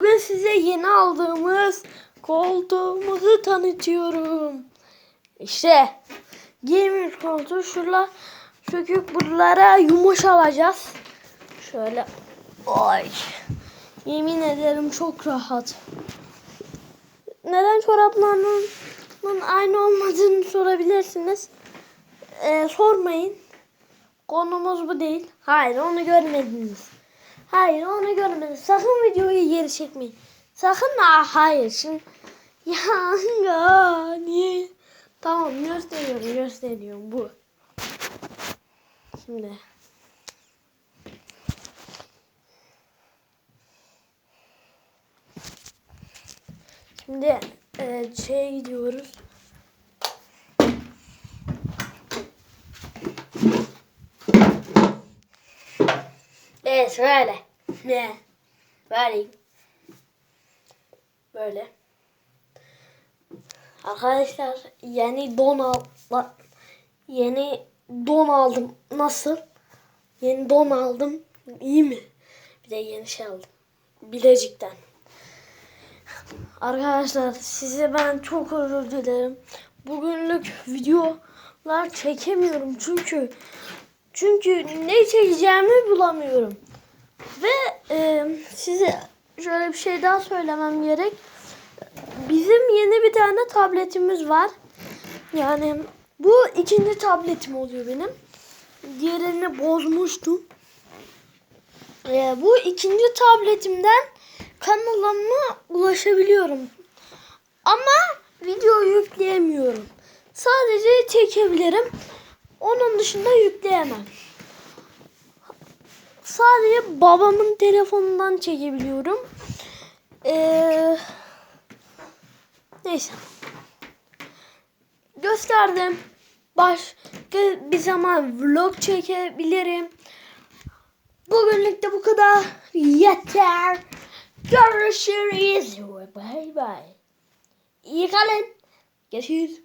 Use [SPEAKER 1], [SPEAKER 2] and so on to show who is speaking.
[SPEAKER 1] Bugün size yeni aldığımız koltuğumuzu tanıtıyorum. İşte gamer koltuğu şurada söküp buralara yumuş alacağız. Şöyle ay yemin ederim çok rahat. Neden çoraplarının aynı olmadığını sorabilirsiniz. Ee, sormayın. Konumuz bu değil. Hayır onu görmediniz. Hayır onu görmediniz. Sakın videoyu geri çekmeyin. Sakın ha hayır. Şimdi ya, ya niye? Tamam gösteriyorum gösteriyorum bu. Şimdi. Şimdi e, şeye gidiyoruz. Evet şöyle. Ne? Vereyim. Böyle. Arkadaşlar yeni don al yeni don aldım. Nasıl? Yeni don aldım. İyi mi? Bir de yeni şey aldım. Bilecik'ten. Arkadaşlar size ben çok özür dilerim. Bugünlük videolar çekemiyorum çünkü çünkü ne çekeceğimi bulamıyorum. Ve e, size şöyle bir şey daha söylemem gerek. Bizim yeni bir tane tabletimiz var. Yani bu ikinci tabletim oluyor benim. Diğerini bozmuştum. E, bu ikinci tabletimden kanalıma ulaşabiliyorum. Ama video yükleyemiyorum. Sadece çekebilirim. Onun dışında yükleyemem. Sadece babamın telefonundan çekebiliyorum. Ee, neyse. Gösterdim. Başka bir zaman vlog çekebilirim. Bugünlük de bu kadar. Yeter. Görüşürüz. Bye bye. İyi kalın. Görüşürüz.